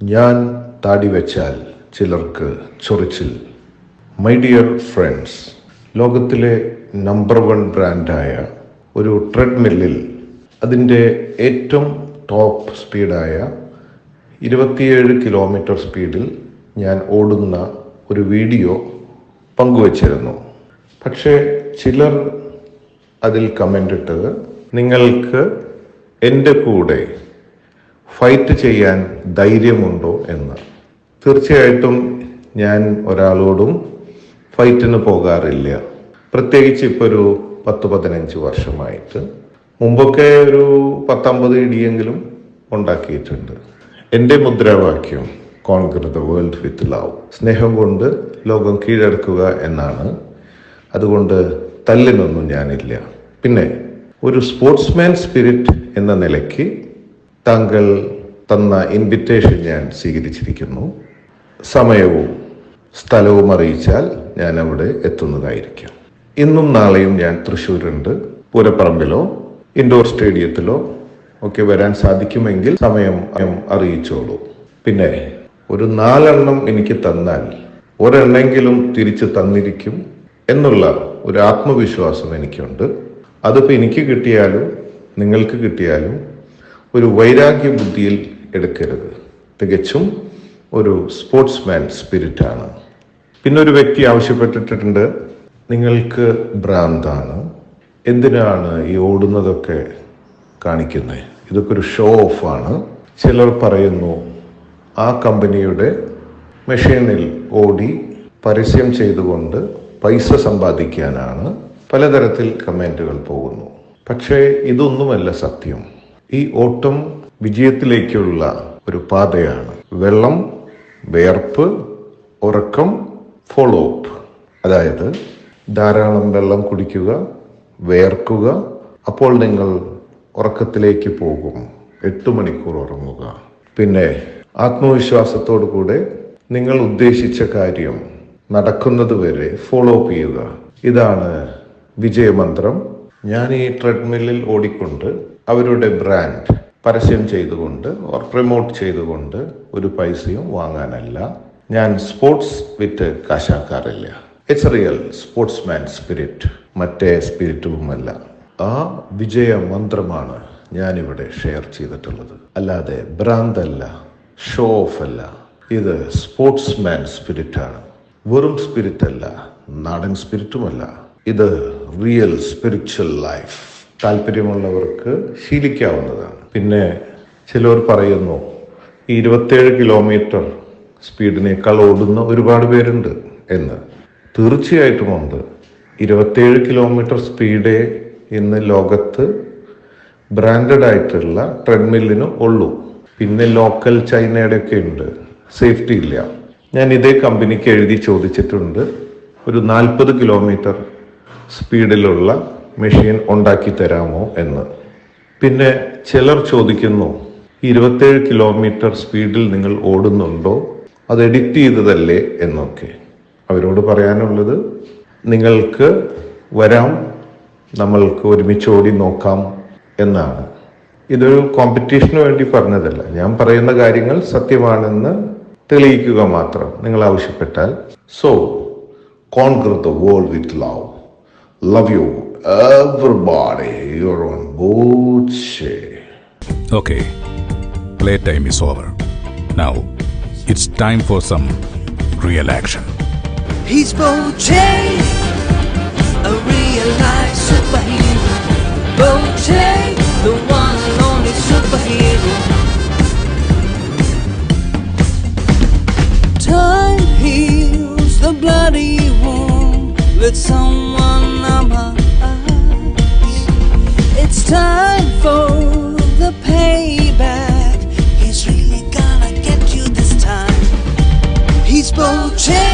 ഞാൻ താടി വെച്ചാൽ ചിലർക്ക് ചൊറിച്ചിൽ. മൈ ഡിയർ ഫ്രണ്ട്സ് ലോകത്തിലെ നമ്പർ വൺ ബ്രാൻഡായ ഒരു ട്രെഡ്മില്ലിൽ അതിന്റെ ഏറ്റവും ടോപ്പ് സ്പീഡായ ഇരുപത്തിയേഴ് കിലോമീറ്റർ സ്പീഡിൽ ഞാൻ ഓടുന്ന ഒരു വീഡിയോ പങ്കുവച്ചിരുന്നു. പക്ഷേ ചിലർ അതിൽ കമന്റ് ഇട്ടത് നിങ്ങൾക്ക് എന്റെ കൂടെ ഫൈറ്റ് ചെയ്യാൻ ധൈര്യമുണ്ടോ എന്ന്. തീർച്ചയായിട്ടും ഞാൻ ഒരാളോടും ഫൈറ്റിന് പോകാറില്ല. പ്രത്യേകിച്ച് ഇപ്പോൾ ഒരു പത്ത് പതിനഞ്ച് വർഷമായിട്ട്. മുമ്പൊക്കെ ഒരു പത്തമ്പത് ഇടിയെങ്കിലും ഉണ്ടാക്കിയിട്ടുണ്ട്. എന്റെ മുദ്രാവാക്യം conquer the world with love സ്നേഹം കൊണ്ട് ലോകം കീഴടക്കുക എന്നാണ്. അതുകൊണ്ട് തല്ലിനൊന്നും ഞാനില്ല. പിന്നെ ഒരു സ്പോർട്സ്മാൻ സ്പിരിറ്റ് എന്ന നിലയ്ക്ക് താങ്കൾ തന്ന ഇൻവിറ്റേഷൻ ഞാൻ സ്വീകരിച്ചിരിക്കുന്നു. സമയവും സ്ഥലവും അറിയിച്ചാൽ ഞാൻ അവിടെ എത്തുന്നതായിരിക്കും. ഇന്നും നാളെയും ഞാൻ തൃശ്ശൂരുണ്ട്. പൂരപ്പറമ്പിലോ ഇൻഡോർ സ്റ്റേഡിയത്തിലോ ഒക്കെ വരാൻ സാധിക്കുമെങ്കിൽ സമയം അറിയിച്ചോളൂ. പിന്നെ ഒരു നാലെണ്ണം എനിക്ക് തന്നാൽ ഒരെണ്ണെങ്കിലും തിരിച്ചു തന്നിരിക്കും എന്നുള്ള ഒരു ആത്മവിശ്വാസം എനിക്കുണ്ട്. അതിപ്പോൾ എനിക്ക് കിട്ടിയാലും നിങ്ങൾക്ക് കിട്ടിയാലും ഒരു വൈരാഗ്യ ബുദ്ധിയിൽ എടുക്കരുത്. തികച്ചും ഒരു സ്പോർട്സ്മാൻ സ്പിരിറ്റാണ്. പിന്നെ ഒരു വ്യക്തി ആവശ്യപ്പെട്ടിട്ടുണ്ട്. നിങ്ങൾക്ക് ഭ്രാന്താണ്. എന്തിനാണ് ഈ ഓടുന്നതൊക്കെ കാണിക്കുന്നത്? ഇതൊക്കെ ഒരു ഷോ ആണ്. ചിലർ പറയുന്നു ആ കമ്പനിയുടെ മെഷീനിൽ ഓടി പരസ്യം ചെയ്തുകൊണ്ട് പൈസ സമ്പാദിക്കാനാണ് പലതരത്തിൽ കമന്റുകൾ പോകുന്നു. പക്ഷേ ഇതൊന്നുമല്ല സത്യം. ഈ ഓട്ടം വിജയത്തിലേക്കുള്ള ഒരു പാതയാണ്. വെള്ളം വേർപ്പ് ഉറക്കം ഫോളോ അപ്പ് അതായത് ധാരാളം വെള്ളം കുടിക്കുക വേർക്കുക അപ്പോൾ നിങ്ങൾ ഉറക്കത്തിലേക്ക് പോകും. എട്ട് മണിക്കൂർ ഉറങ്ങുക. പിന്നെ ആത്മവിശ്വാസത്തോടു കൂടെ നിങ്ങൾ ഉദ്ദേശിച്ച കാര്യം നടക്കുന്നത് വരെ ഫോളോ അപ്പ് ചെയ്യുക. ഇതാണ് വിജയമന്ത്രം. ഞാൻ ഈ ട്രെഡ്മില്ലിൽ ഓടിക്കൊണ്ട് അവരുടെ ബ്രാൻഡ് പരസ്യം ചെയ്തുകൊണ്ട് ഓർ പ്രൊമോട്ട് ചെയ്തുകൊണ്ട് ഒരു പൈസയും വാങ്ങാനല്ല. ഞാൻ സ്പോർട്സ് വിറ്റ് കാശാക്കാറില്ല. ഇറ്റ്സ് റിയൽ സ്പോർട്സ്മാൻ സ്പിരിറ്റ് മറ്റേ സ്പിരിറ്റുമല്ല ആ വിജയ മന്ത്രമാണ് ഞാനിവിടെ ഷെയർ ചെയ്തിട്ടുള്ളത്. അല്ലാതെ ഭ്രാന്തല്ല ഷോ ഓഫ് അല്ല ഇത് സ്പോർട്സ്മാൻ സ്പിരിറ്റാണ് വെറും സ്പിരിറ്റ് അല്ല നാടൻ സ്പിരിറ്റുമല്ല ഇത് റിയൽ സ്പിരിച്വൽ ലൈഫ് താല്പര്യമുള്ളവർക്ക് ശീലിക്കാവുന്നതാണ്. പിന്നെ ചിലർ പറയുന്നു ഈ ഇരുപത്തേഴ് കിലോമീറ്റർ സ്പീഡിനേക്കാൾ ഓടുന്ന ഒരുപാട് പേരുണ്ട് എന്ന്. തീർച്ചയായിട്ടും ഉണ്ട്. ഇരുപത്തേഴ് കിലോമീറ്റർ സ്പീഡേ ഇന്ന് ലോകത്ത് ബ്രാൻഡഡ് ആയിട്ടുള്ള ട്രെഡ്മില്ലിന് ഉള്ളൂ. പിന്നെ ലോക്കൽ ചൈനയുടെ ഒക്കെ ഉണ്ട്. സേഫ്റ്റി ഇല്ല. ഞാൻ ഇതേ കമ്പനിക്ക് എഴുതി ചോദിച്ചിട്ടുണ്ട്. ഒരു നാൽപ്പത് കിലോമീറ്റർ സ്പീഡിലുള്ള മെഷീൻ ഉണ്ടാക്കി തരാമോ എന്ന്. പിന്നെ ചിലർ ചോദിക്കുന്നു ഇരുപത്തേഴ് കിലോമീറ്റർ സ്പീഡിൽ നിങ്ങൾ ഓടുന്നുണ്ടോ? അത് എഡിറ്റ് ചെയ്തതല്ലേ? എന്നൊക്കെ. അവരോട് പറയാനുള്ളത് നിങ്ങൾക്ക് വരാം നമ്മൾക്ക് ഒരുമിച്ച് ഓടി നോക്കാം എന്നാണ്. ഇതൊരു കോമ്പറ്റീഷന് വേണ്ടി പറഞ്ഞതല്ല. ഞാൻ പറയുന്ന കാര്യങ്ങൾ സത്യമാണെന്ന് തെളിയിക്കുക മാത്രം നിങ്ങൾ ആവശ്യപ്പെട്ടാൽ. So conquer the world with love love you everybody, you're on Gucci. Okay, playtime is over. Now, it's time for some real action. He's Bojack, a real life superhero. Bojack, the one and only superhero. Time heals the bloody wound. Let someone time for the payback. He's really gonna get you this time. He's Bojack.